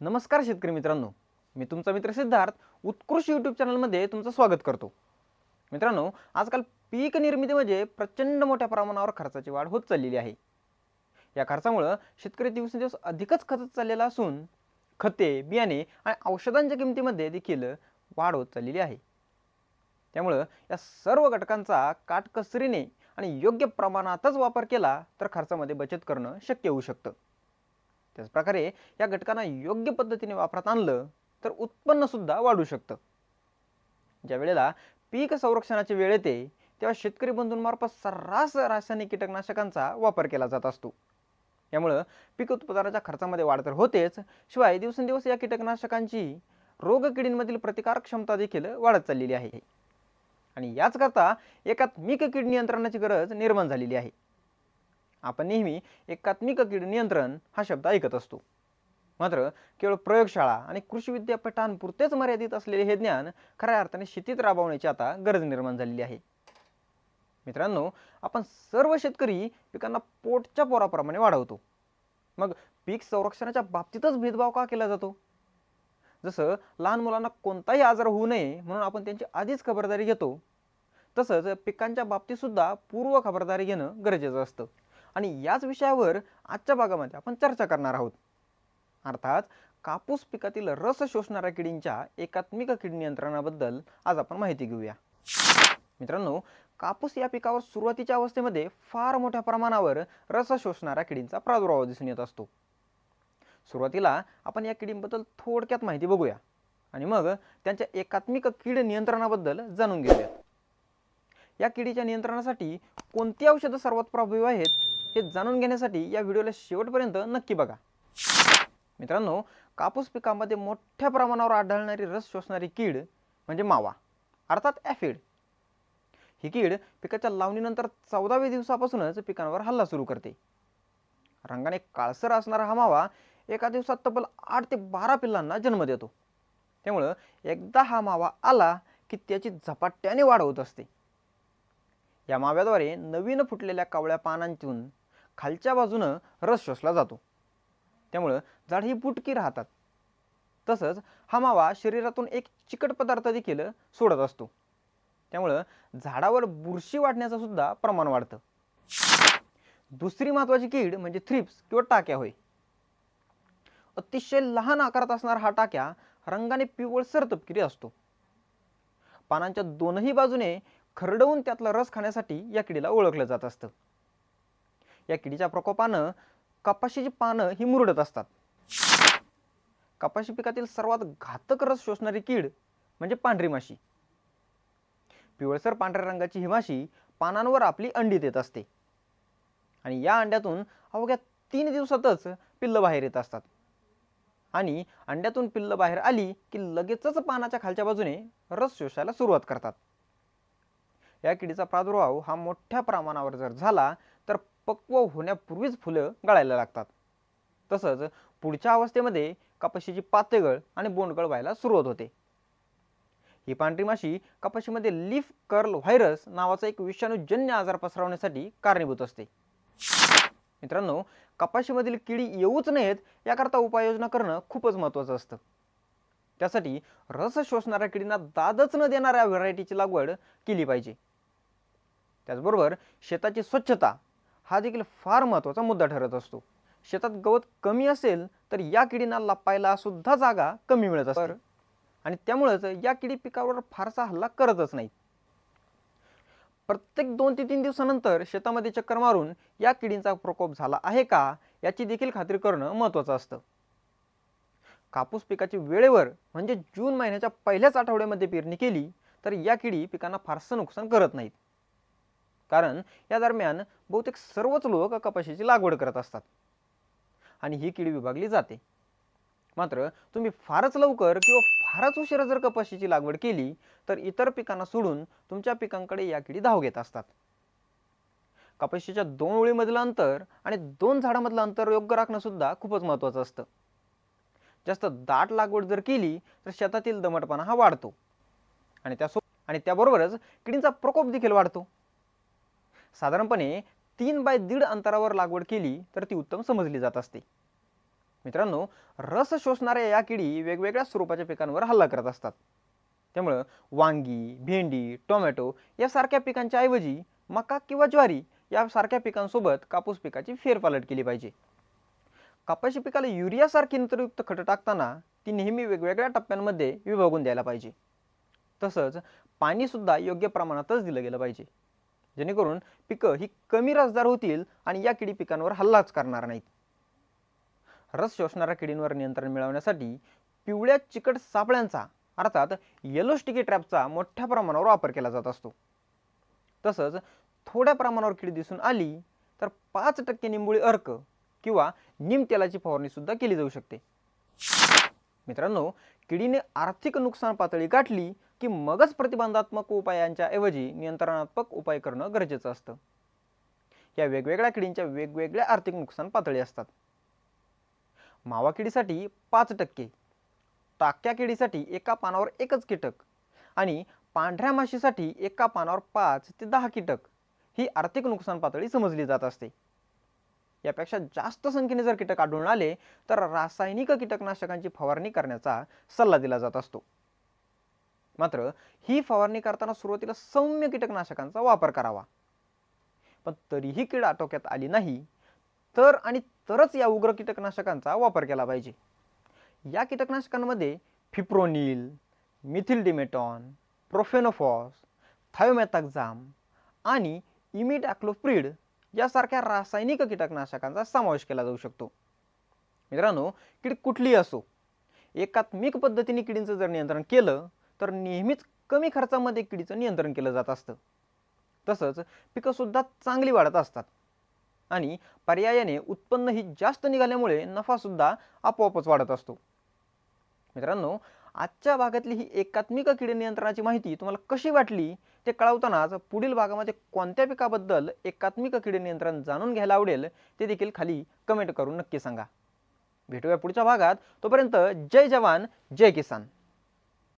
नमस्कार शेतकरी मित्रांनो. मी तुमचा मित्र सिद्धार्थ उत्कृष्ट यूट्यूब चॅनलमध्ये तुमचं स्वागत करतो. मित्रांनो आजकाल पीक निर्मितीमध्ये म्हणजे प्रचंड मोठ्या प्रमाणावर खर्चाची वाढ होत चाललेली आहे. या खर्चामुळं शेतकरी दिवसेंदिवस अधिकच खचत चाललेला असून खते बियाणे आणि औषधांच्या किमतीमध्ये देखील वाढ होत चाललेली आहे. त्यामुळं या सर्व घटकांचा काटकसरीने आणि योग्य प्रमाणातच वापर केला तर खर्चामध्ये बचत करणं शक्य होऊ शकतं. त्याचप्रकारे या घटकांना योग्य पद्धतीने वापरात आणलं तर उत्पन्नसुद्धा वाढू शकतं. ज्या वेळेला पीक संरक्षणाची वेळ येते तेव्हा शेतकरी बंधूंमार्फत सर्रास रासायनिक कीटकनाशकांचा वापर केला जात असतो. यामुळं पीक उत्पादनाच्या खर्चामध्ये वाढ तर होतेच शिवाय दिवसेंदिवस या कीटकनाशकांची रोगकिडींमधील प्रतिकारक क्षमता देखील वाढत चाललेली आहे. आणि याचकरता एकात्मिक कीड नियंत्रणाची गरज निर्माण झालेली आहे. आपण नेहमी एकात्मिक कीड नियंत्रण हा शब्द ऐकत असतो. मात्र केवळ प्रयोगशाळा आणि कृषी विद्यापीठांपुरतेच मर्यादित असलेले हे ज्ञान खऱ्या अर्थाने शेतीत राबवण्याची आता गरज निर्माण झालेली आहे. मित्रांनो आपण सर्व शेतकरी पिकांना पोटच्या पोराप्रमाणे वाढवतो. मग पीक संरक्षणाच्या बाबतीतच भेदभाव का केला जातो? जसं लहान मुलांना कोणताही आजार होऊ नये म्हणून आपण त्यांची आधीच खबरदारी घेतो तसंच पिकांच्या बाबतीतसुद्धा पूर्व खबरदारी घेणं गरजेचं असतं. आणि याच विषयावर आजच्या भागामध्ये आपण चर्चा करणार आहोत. अर्थात कापूस पिकातील रस शोषणाऱ्या किडींच्या एकात्मिक कीड नियंत्रणाबद्दल आज आपण माहिती घेऊया. मित्रांनो कापूस या पिकावर सुरुवातीच्या अवस्थेमध्ये फार मोठ्या प्रमाणावर रस शोषणाऱ्या किडींचा प्रादुर्भाव दिसून येत असतो. सुरुवातीला आपण या किडींबद्दल थोडक्यात माहिती बघूया आणि मग त्यांच्या एकात्मिक कीड नियंत्रणाबद्दल जाणून घेऊया. या किडीच्या नियंत्रणासाठी कोणती औषधं सर्वात प्रभावी आहेत? हे जाणून घेण्यासाठी या व्हिडिओला शेवटपर्यंत नक्की बघा. मित्रांनो कापूस पिकामध्ये मोठ्या प्रमाणावर आढळणारी रस शोषणारी कीड म्हणजे मावा अर्थात ॲफिड ही कीड पिकाच्या लावणीनंतर चौदाव्या दिवसापासूनच पिकांवर हल्ला सुरू करते. रंगाने काळसर असणारा हा मावा एका दिवसात तब्बल आठ ते बारा पिल्लांना जन्म देतो. त्यामुळं एकदा हा मावा आला की त्याची झपाट्याने वाढ होत असते. या माव्याद्वारे नवीन फुटलेल्या कावळ्या पानांतून खालच्या बाजूनं रस शोषला जातो. त्यामुळं झाड ही बुटकी राहतात. तसंच हा मावा शरीरातून एक चिकट पदार्थ देखील सोडत असतो. त्यामुळं झाडावर बुरशी वाढण्याचं सुद्धा प्रमाण वाढतं. दुसरी महत्वाची कीड म्हणजे थ्रिप्स किंवा टाक्या होय. अतिशय लहान आकारात असणारा हा टाक्या रंगाने पिवळसर तपकिरी असतो. पानांच्या दोनही बाजूने खरडवून त्यातला रस खाण्यासाठी या किडीला ओळखलं जात असतं. या किडीच्या प्रकोपानं कपाशीची पानं ही मुरडत असतात. कपाशी पिकातील सर्वात घातक रस शोषणारी कीड म्हणजे पांढरी माशी. पिवळसर पांढऱ्या रंगाची ही माशी पानांवर आपली अंडी देत असते. आणि या अंड्यातून अवघ्या तीन दिवसातच पिल्लं बाहेर येत असतात. आणि अंड्यातून पिल्लं बाहेर आली की लगेचच पानाच्या खालच्या बाजूने रस शोषायला सुरुवात करतात. या किडीचा प्रादुर्भाव हा मोठ्या प्रमाणावर जर झाला तर पक्व होण्यापूर्वीच फुलं गळायला लागतात. तसंच पुढच्या अवस्थेमध्ये कपाशीची पातेगळ आणि बोंडगळ व्हायला सुरुवात होते. ही पांढरी माशी कपाशीमध्ये लीफ कर्ल व्हायरस नावाचा एक विषाणूजन्य आजार पसरवण्यासाठी कारणीभूत असते. मित्रांनो कपाशीमधील किडी येऊच नयेत याकरता उपाययोजना करणं खूपच महत्त्वाचं असतं. त्यासाठी रस शोषणाऱ्या किडींना दादच न देणाऱ्या व्हरायटीची लागवड केली पाहिजे. त्याचबरोबर शेताची स्वच्छता हा देखील फार महत्त्वाचा मुद्दा ठरत असतो. शेतात गवत कमी असेल तर या किडींना लपायला सुद्धा जागा कमी मिळत असते. आणि त्यामुळेच या किडी पिकावर फारसा हल्ला करतच नाहीत. प्रत्येक दोन ते तीन दिवसानंतर शेतामध्ये चक्कर मारून या किडींचा प्रकोप झाला आहे का याची देखील खात्री करणं महत्त्वाचं असतं. कापूस पिकाची वेळेवर म्हणजे जून महिन्याच्या पहिल्याच आठवड्यामध्ये पेरणी केली तर या किडी पिकांना फारसं नुकसान करत नाहीत. कारण या दरम्यान बहुतेक सर्वच लोक कपाशीची लागवड करत असतात. आणि ही किडी विभागली जाते. मात्र तुम्ही फारच लवकर किंवा फारच उशिरा जर कपाशीची लागवड केली तर इतर पिकांना सोडून तुमच्या पिकांकडे या किडी धाव घेत असतात. कपाशीच्या दोन ओळीमधलं अंतर आणि दोन झाडामधलं अंतर योग्य राखणं सुद्धा खूपच महत्त्वाचं असतं. जास्त दाट लागवड जर केली तर शेतातील दमटपणा हा वाढतो. आणि त्यासोबत आणि त्याबरोबरच किडींचा प्रकोप देखील वाढतो. साधारणपणे तीन बाय दीड अंतरावर लागवड केली तर ती उत्तम समजली जात असते. मित्रांनो रस शोषणाऱ्या या किडी वेगवेगळ्या स्वरूपाच्या पिकांवर हल्ला करत असतात. त्यामुळं वांगी भेंडी टोमॅटो यासारख्या पिकांच्या ऐवजी मका किंवा ज्वारी यासारख्या पिकांसोबत कापूस पिकाची फेरपालट केली पाहिजे. कापाशी पिकाला युरियासारखी नत्रयुक्त खतं टाकताना ती नेहमी वेगवेगळ्या टप्प्यांमध्ये विभागून द्यायला पाहिजे. तसंच पाणीसुद्धा योग्य प्रमाणातच दिलं गेलं पाहिजे. जेणेकरून पिकं ही कमी रसदार होतील आणि या किडी पिकांवर हल्लाच करणार नाहीत. रस शोषणाऱ्या किडींवर नियंत्रण मिळवण्यासाठी पिवळ्या चिकट सापळ्यांचा अर्थात येलो स्टिकी ट्रॅपचा मोठ्या प्रमाणावर वापर केला जात असतो. तसंच थोड्या प्रमाणावर किडी दिसून आली तर पाच टक्के निंबुळी अर्क किंवा निम तेलाची फवारणीसुद्धा केली जाऊ शकते. मित्रांनो किडीने आर्थिक नुकसान पातळी गाठली की मगच प्रतिबंधात्मक उपायांच्या ऐवजी नियंत्रणात्मक उपाय करणं गरजेचं असतं. या वेगवेगळ्या किडींच्या वेगवेगळ्या आर्थिक नुकसान पातळी असतात. मावा किडीसाठी पाच टक्के टाक्या किडीसाठी एका पानावर एकच कीटक आणि पांढऱ्या माशीसाठी एका पानावर पाच ते दहा कीटक ही आर्थिक नुकसान पातळी समजली जात असते. यापेक्षा जास्त संख्येने जर कीटक आढळून आले तर रासायनिक कीटकनाशकांची फवारणी करण्याचा सल्ला दिला जात असतो. मात्र ही फवारणी करताना सुरुवातीला सौम्य कीटकनाशकांचा वापर करावा. पण तरीही कीड आटोक्यात आली नाही तर आणि तरच या उग्र कीटकनाशकांचा वापर केला पाहिजे. या कीटकनाशकांमध्ये fipronil methyl demeton profenofos thiamethoxam आणि इमिडॅक्लोप्रिड यासारख्या रासायनिक कीटकनाशकांचा समावेश केला जाऊ शकतो. मित्रांनो कीड कुठलीही असो एकात्मिक पद्धतीने किडींचं जर नियंत्रण केलं तर नेहमीच कमी खर्चामध्ये किडीचं नियंत्रण केलं जात असतं. तसंच पिकंसुद्धा चांगली वाढत असतात. आणि पर्यायाने उत्पन्न ही जास्त निघाल्यामुळे नफासुद्धा आपोआपच वाढत असतो. मित्रांनो आजच्या भागातली ही एकात्मिक कीड नियंत्रणाची माहिती तुम्हाला कशी वाटली ते कळवतानाच पुढील भागामध्ये कोणत्या पिकाबद्दल एकात्मिक कीड नियंत्रण जाणून घ्यायला आवडेल ते देखील खाली कमेंट करून नक्की सांगा. भेटूया पुढच्या भागात. तोपर्यंत जय जवान जय किसान.